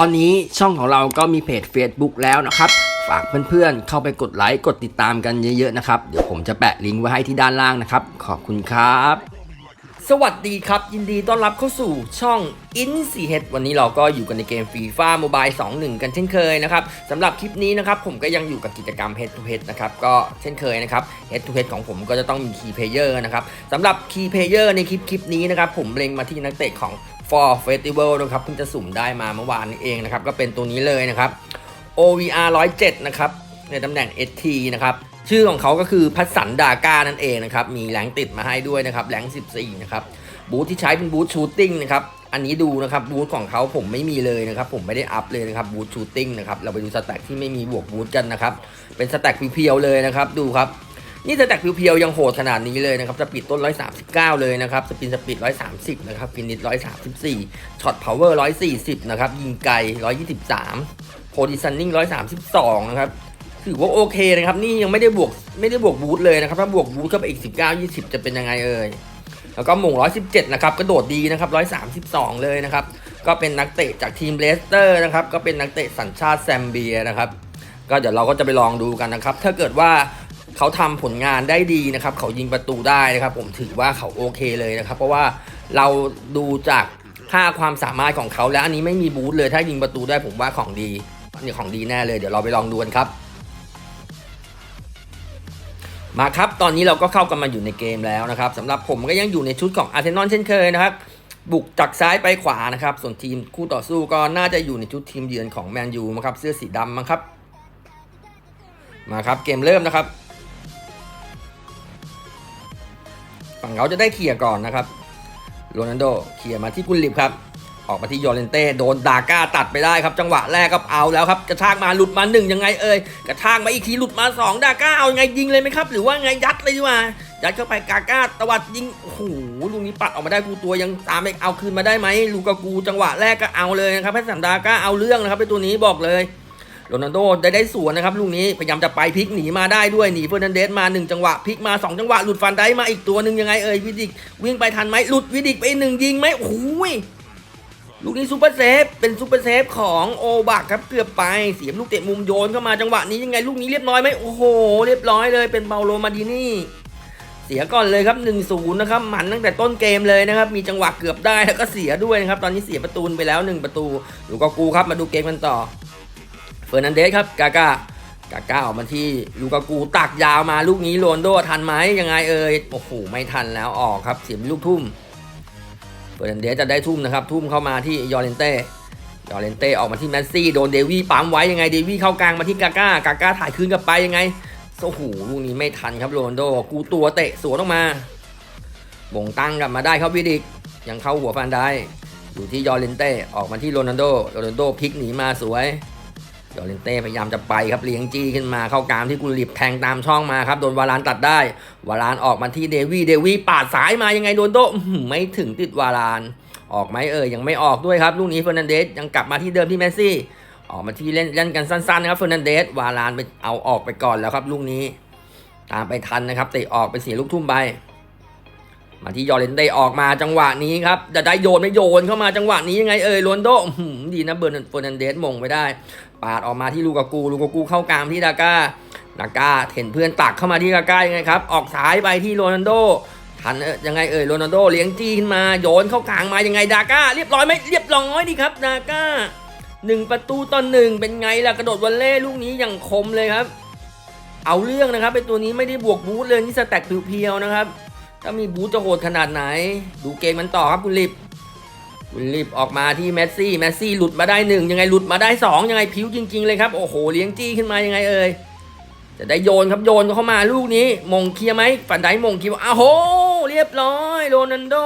ตอนนี้ช่องของเราก็มีเพจ Facebook แล้วนะครับฝากเพื่อนๆ เข้าไปกดไลค์ กดติดตามกันเยอะๆนะครับ เดี๋ยวผมจะแปะลิงก์ไว้ให้ที่ด้านล่างนะครับ ขอบคุณครับ สวัสดีครับ ยินดีต้อนรับเข้าสู่ช่อง In 4 Head วันนี้เราก็อยู่กันในเกม FIFA Mobile 2.1 กันเช่นเคยนะครับสำหรับคลิปนี้นะครับผมก็ยังอยู่กับกิจกรรม Head to Head นะครับก็เช่นเคยนะครับ Head to Head ของผมก็จะต้องมี Key Player นะครับสำหรับ Key Player ในคลิปคลิปนี้นะครับผมเล็งมาที่นักเตะของ For Festival นะครับเพิ่งจะสุ่มได้มาเมื่อวานนี้เองนะครับก็เป็นตัวนี้เลยนะครับ OVR 107 นะครับในตำแหน่ง ST นะครับ ชื่อของเขาก็คือพัสสันดาก้านั่นเองนะครับ มีแรงติดมาให้ด้วยนะครับแรง14 นะครับ บูธที่ใช้เป็นบูธชูตติ้งนะครับ อันนี้ดูนะครับบูธของเขาผมไม่มีเลยนะครับ ผมไม่ได้อัพเลยนะครับบูธชูตติ้งนะครับ เราไปดูสแต็กที่ไม่มีบวกบูธกันนะครับ เป็นสแต็กเพียวๆเลยนะครับ ดูครับ นี่สแต็กเพียวๆยังโหดขนาดนี้เลยนะครับ สปีดต้น 139 เลยนะครับ สปินสปีด 130 นะครับ ฟินิช134 ช็อตพาวเวอร์ 140 นะครับ ยิงไกล 123 โพดิซันนิ่ง 132 นะครับ ถือว่าโอเคนะครับ นี่ยังไม่ได้บวกไม่ได้บวกบูทเลยนะครับ ถ้าบวกบูทเข้าไปอีก 19 20 จะเป็นยังไงเอ่ยแล้วก็หม่ง117 นะครับกระโดดดีนะครับ 132 เลยนะครับ ก็เป็นนักเตะจากทีมเลสเตอร์นะครับ ก็เป็นนักเตะสัญชาติแซมเบียนะครับ ก็เดี๋ยวเราก็จะไปลองดูกันนะครับ ถ้าเกิดว่าเขาทำผลงานได้ดีนะครับ เขายิงประตูได้นะครับ ผมถือว่าเขาโอเคเลยนะครับ เพราะว่าเราดูจากค่าความสามารถของเขาแล้วอันนี้ไม่มีบูทเลย ถ้ายิงประตูได้ผมว่าของดีนนี้ของดีแน่เลย เดี๋ยวเราไปลองดูกันครับ มาครับตอนนี้เราก็เข้ากันมาอยู่ในเกมแล้วนะครับสำหรับผมก็ยังอยู่ในชุดของอาร์เซนอลเช่นเคยนะครับบุกจากซ้ายไปขวานะครับ ส่วนทีมคู่ต่อสู้ก็น่าจะอยู่ในชุดทีมเยือนของแมนยูนะครับเสื้อสีดำมั้งครับ มาครับเกมเริ่มนะครับ ฝั่งเขาจะได้เคลียร์ก่อนนะครับโรนัลโดเคลียร์มาที่กุนลิบครับ ออกมาที่ยอร์เลนเต้โดนดาก้าตัดไปได้ครับ จังหวะแรกก็เอาแล้วครับกระชากมาหลุดมาหนึ่งยังไงเอ่ยกระชากมาอีกทีหลุดมาสองดาก้าเอาไงยิงเลยไหมครับ หรือว่าไงยัดเลยดีกว่ายัดเข้าไปกาก้าตวัดยิงโอ้โหลูกนี้ปัดออกมาได้กูตัวยังตามไปเอาคืนมาได้ไหมลูกากูจังหวะแรกก็เอาเลยนะครับให้สันดาก้าเอาเรื่องนะครับไอ้ตัวนี้บอกเลยโรนัลโดได้ได้สวนนะครับลูกนี้พยายามจะไปพลิกหนีมาได้ด้วยหนีเฟอร์นันเดสมาหนึ่งจังหวะพลิกมาสองจังหวะหลุดฟันได้มาอีกตัวหนึ่งยังไงเอ่ยวิดิกวิ่งไปทันไหมหลุดวิดิกไปหนึ่งยิงไหมโอ้ ลูกนี้ซูเปอร์เซฟเป็นซูเปอร์เซฟของโอบักครับเกือบไปเสียบลูกเตะมุมโยนเข้ามาจังหวะนี้ยังไงลูกนี้เรียบร้อยไหมโอ้โห เรียบร้อยเลยเป็นเปาโลมาดินี่เสียก่อนเลยครับ1นนะครับหมันตั้งแต่ต้นเกมเลยนะครับ มีจังหวะเกือบได้แล้วก็เสียด้วยนะครับ ตอนนี้เสียประตูไปแล้ว 1 ประตูดูกากูครับมาดูเกมกันต่อเฟอร์นันเดสครับกากากาก้าออกมาที่ลูกากูตักยาวมาลูกนี้โรนโดทันไหมยังไงเอ่ยโอ้โหไม่ทันแล้วออกครับเสียลูกทุ่ม เฟอร์นันเดสจะได้ทุ่มนะครับ ทุ่มเข้ามาที่ยอร์เลนเต้ยอร์เลนเต้ออกมาที่แมสซี่ โดนเดวี่ปั๊มไว้ยังไง เดวี่เข้ากลางมาที่กาก้ากาก้าถ่ายคืนกลับไปยังไง โอ้โห ลูกนี้ไม่ทันครับโรนโด กูตัวเตะสวนออกมา บ่งตั้งกลับมาได้ครับวิดิก ยังเข้าหัวฟันได้ อยู่ที่ยอร์เลนเต้ ออกมาที่โรนัลโด โรนัลโดพลิกหนีมาสวย ยอเลนเต้พยายามจะไปครับเลี้ยงจี้ขึ้นมาเข้ากลางที่กุลิบแทงตามช่องมาครับโดนวาลานตัดได้ วาลานออกมาที่เดวี่เดวี่ปาดสายมายังไงโดนโดอื้อหือไม่ถึงติดวาลาน ออกไหมเอ่ยยังไม่ออกด้วยครับลูกนี้เฟอร์นันเดสยังกลับมาที่เดิมที่เมสซี่ ออกมาที่เล่นเล่นกันสั้นๆนะครับเฟอร์นันเดสวาลานไปเอาออกไปก่อนแล้วครับลูกนี้ ตามไปทันนะครับเตะออกไปเสียลูกทุ่มไป มาที่ยอร์เลนเต้ออกมาจังหวะนี้ครับจะได้โยนไม่โยนเข้ามาจังหวะนี้ยังไงเอ่ยโรนโดดีนะเบอร์เฟอร์นันเดสมงไปได้ ปาดออกมาที่ลูกากูลูกากูเข้ากลางที่ดาก้าดาก้าเห็นเพื่อนตักเข้ามาที่ดาก้ายังไงครับ ออกซ้ายไปที่โรนัลโดทันเออยังไงเอ่ยโรนัลโดเลี้ยงจี้ขึ้นมาโยนเข้ากลางมายังไงดาก้าเรียบร้อยไหมเรียบร้อยดีครับดาก้าหนึ่งประตูต่อหนึ่งเป็นไงล่ะกระโดดวอลเล่ลูกนี้อย่างคมเลยครับ เอาเรื่องนะครับเป็นตัวนี้ไม่ได้บวกบูทเลยนี่สแต็กเพียวๆนะครับ ถ้ามีบูทจะโหดขนาดไหน ดูเกมมันต่อครับคุณลิปคุณรีบออกมาที่แมสซี่แมสซี่หลุดมาได้หนึ่งยังไงหลุดมาได้สองยังไงผิวจริง ๆ เลยครับโอ้โหเลี้ยงจี้ขึ้นมายังไงเอ่ยจะได้โยนครับโยนเข้ามาลูกนี้มงเคลียร์ไหมฝันไดมงเคลียร์อ้าวโหเรียบร้อยโรนันโด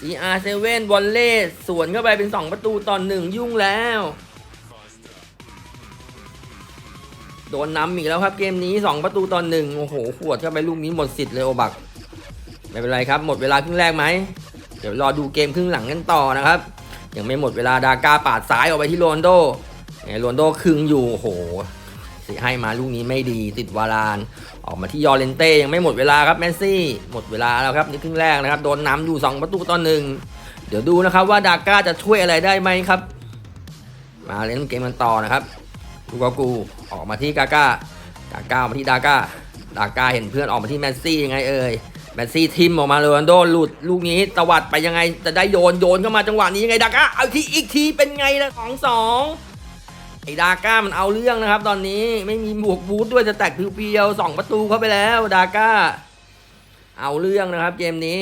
CR7 วอลเล่สวนเข้าไปเป็น 2 ประตูตอนหนึ่งยุ่งแล้ว โดนนำอีกแล้วครับเกมนี้ 2 ประตูตอนหนึ่งโอ้โหขวดเข้าไปลูกนี้หมดสิทธิ์เลยโอบัก ไม่เป็นไรครับ หมดเวลาครึ่งแรกไหม เดี๋ยวรอดูเกมครึ่งหลังกันต่อนะครับ ยังไม่หมดเวลาดาก้าปาดซ้ายออกไปที่โรนโดไงโรนโดคึงอยู่โหสิให้มาลูกนี้ไม่ดีติดวาลานออกมาที่ยอร์เลนเต้ยังไม่หมดเวลาครับแมสซี่หมดเวลาแล้วครับในครึ่งแรกนะครับโดนนำอยู่ 2 ประตูต่อหนึ่งเดี๋ยวดูนะครับว่าดาก้าจะช่วยอะไรได้ไหมครับ มาเล่นเกมกันต่อนะครับลูกากูออกมาที่กาก้ากาก้ามาที่ดาก้าดาก้าเห็นเพื่อนออกมาที่แมสซี่ยังไงเอ่ย แมสซี่ทิมออกมาโรนัลโดหลุดลูกนี้ตวัดไปยังไงจะได้โยนโยนเข้ามาจังหวะนี้ยังไงดาก้าเอาทีอีกทีเป็นไงละสองสองไอ้ดาก้ามันเอาเรื่องนะครับ ตอนนี้ไม่มีบวกบูทด้วยจะแตกเพียวๆสองประตูเข้าไปแล้วดาก้า เอาเรื่องนะครับเกมนี้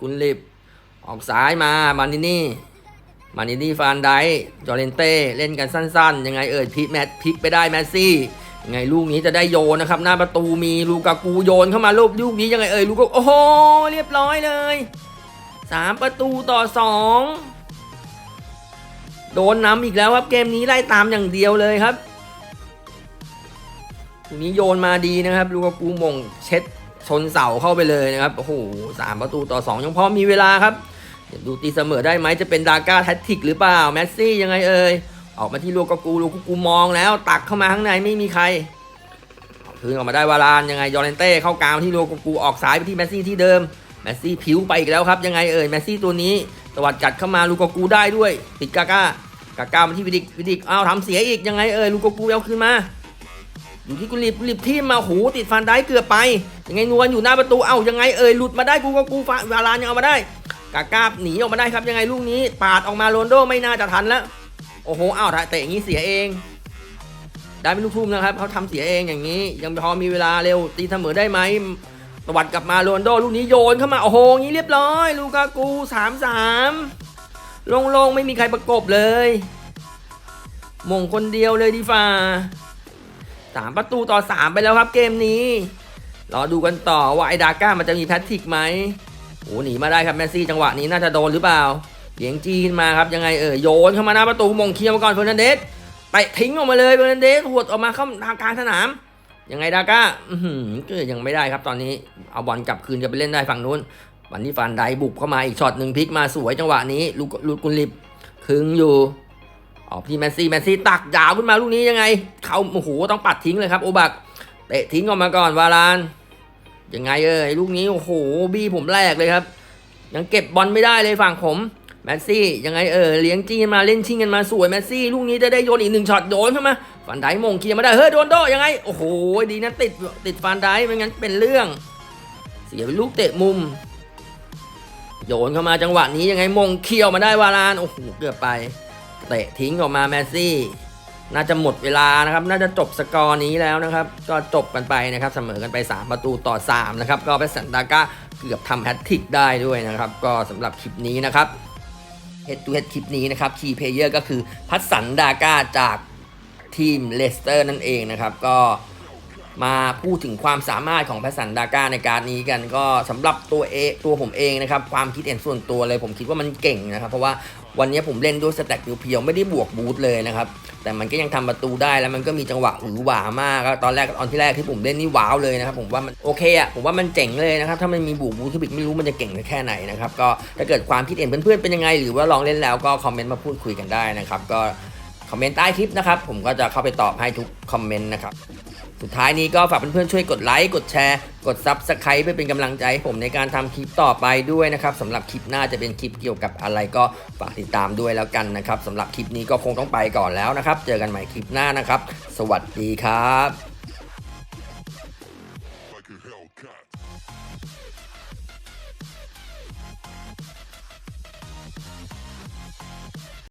กุนลิบออกซ้ายมามานินี่มานินี่ฟานไดจอเรนเต้เล่นกันสั้นๆ ยังไงเอ่ยพลิกแมตพลิกไปได้แมสซี่ ไงลูกนี้จะได้โยนนะครับ หน้าประตูมีลูกากูโยนเข้ามาลูกลูกนี้ยังไงเอ่ยลูกก็โอ้โหเรียบร้อยเลยสามประตูต่อสองโดนนำอีกแล้วครับเกมนี้ไล่ตามอย่างเดียวเลยครับลูกนี้โยนมาดีนะครับ ลูกากูมงเช็ดชนเสาเข้าไปเลยนะครับโอ้โหสามประตูต่อสองยังพอมีเวลาครับเดี๋ยวดูตีเสมอได้ไหมจะเป็นดาก้าแทตติกหรือเปล่าแมสซี่ยังไงเอ่ย ออกมาที่ลูกกกูลูกกูมองแล้ว ตักเข้ามาข้างในไม่มีใครเอาคืนออกมาได้วารานยังไงยอร์เรนเต้เข้ากลางที่ลูกกูออกซ้ายไปที่แมสซี่ที่เดิมแมสซี่ผิวไปอีกแล้วครับยังไงเอ่ยแมสซี่ตัวนี้ตวัดกัดเข้ามาลูกกกูได้ด้วยติดกาก้ากาก้ามาที่วิดิกวิดิกอ้าวทำเสียอีกยังไงเอ่ยลูกกกูเอาคืนมาอยู่ที่กุลิบกุลิบที่มาหูติดฟันได้เกือบไปยังไงนวลอยู่หน้าประตูเอ้ายังไงเอ่ยหลุดมาได้กูก็กูฟาวารานยังเอามาได้กากาบหนีออกมาได้ครับยังไงลูกนี้ปาดออกมาโรนโดไม่น่าจะทันแล้ว โอ้โหอ้าวเตะอย่างนี้เสียเอง ได้เป็นลูกทุ่มนะครับเขาทำเสียเองอย่างนี้ ยังพอมีเวลาเร็วตีเสมอได้ไหมตวัดกลับมาโรนโดลูกนี้โยนเข้ามาโอ้โหอย่างนี้เรียบร้อย ลูกากูสามสามโล่งๆไม่มีใครประกบเลยมงคนเดียวเลยดีฟ่าสามประตูต่อสามไปแล้วครับเกมนี้รอดูกันต่อว่าไอดาก้ามันจะมีแพทริกไหมโอ้หนีมาได้ครับแมสซี่จังหวะนี้น่าจะโดนหรือเปล่า เลี้ยงจีนมาครับยังไงเออโยนเข้ามาหน้าประตูมงเคียร์มาก่อนเฟอร์นันเดสไปทิ้งออกมาเลยเฟอร์นันเดสหวดออกมาเข้าทางกลางสนามยังไงดาก้าอือหือก็ยังไม่ได้ครับตอนนี้เอาบอลกลับคืนจะไปเล่นได้ฝั่งนู้น วันนี้ฟันไดบุกเข้ามาอีกช็อตหนึ่งพลิกมาสวยจังหวะนี้ลูกลูกกุลลิบคึงอยู่ออกที่แมสซี่แมสซี่ตักยาวขึ้นมาลูกนี้ยังไงเขาโอ้โหต้องปัดทิ้งเลยครับโอบักเตะทิ้งออกมาก่อนวารานยังไงเอ้ยลูกนี้โอ้โหบี้ผมแรกเลยครับ ยังเก็บบอลไม่ได้เลยฝั่งผม แมสซี่ยังไงเออเลี้ยงจี้กันมาเล่นชิงกันมาสวยแมสซี่ลูกนี้จะได้โยนอีกหนึ่งช็อตโดนเข้ามาฟันไดมงเคลียร์มาได้เฮ้ยโดนโดยังไงโอ้โหดีนะติดติดฟันไดไม่งั้นเป็นเรื่อง เสียเป็นลูกเตะมุม โยนเข้ามาจังหวะนี้ยังไงมงเคียวมาได้วารานโอ้โหเกือบไปเตะทิ้งออกมาแมสซี่ น่าจะหมดเวลานะครับ น่าจะจบสกอร์นี้แล้วนะครับ ก็จบกันไปนะครับเสมอกันไป 3 ประตูต่อ 3 นะครับ ก็ไปสันดาก้าเกือบทำแฮตทริกได้ด้วยนะครับ ก็สำหรับคลิปนี้นะครับ เฮดตูเฮดคลิปนี้นะครับคีย์เพลเยอร์ก็คือพัสสันดาก้าจากทีมเลสเตอร์นั่นเองนะครับก็มาพูดถึงความสามารถของพัสสันดาก้าในการนี้กัน ก็สำหรับตัวเอตัวผมเองนะครับ ความคิดเห็นส่วนตัวเลยผมคิดว่ามันเก่งนะครับ เพราะว่าวันนี้ผมเล่นด้วยสแต็กเพียวๆไม่ได้บวกบูทเลยนะครับ แต่มันก็ยังทำประตูได้แล้วมันก็มีจังหวะหวือหวามากตอนแรกตอนที่แรกที่ผมเล่นนี่ว้าวเลยนะครับผมว่ามันโอเคอะผมว่ามันเจ๋งเลยนะครับถ้ามันมีบุกบูทูบิกไม่รู้มันจะเก่งแค่ไหนนะครับก็ถ้าเกิดความคิดเห็นเพื่อนๆเป็นยังไง หรือว่าลองเล่นแล้วก็คอมเมนต์มาพูดคุยกันได้นะครับก็คอมเมนต์ใต้คลิปนะครับผมก็จะเข้าไปตอบให้ทุกคอมเมนต์นะครับ สุดท้ายนี้ก็ฝากเพื่อนๆช่วยกดไลค์กดแชร์กด Subscribe เพื่อเป็นกำลังใจให้ผมในการทำคลิปต่อไปด้วยนะครับสำหรับคลิปหน้าจะเป็นคลิปเกี่ยวกับอะไรก็ฝากติดตามด้วยแล้วกันนะครับสำหรับคลิปนี้ก็คงต้องไปก่อนแล้วนะครับ เจอกันใหม่คลิปหน้านะครับ สวัสดีครับ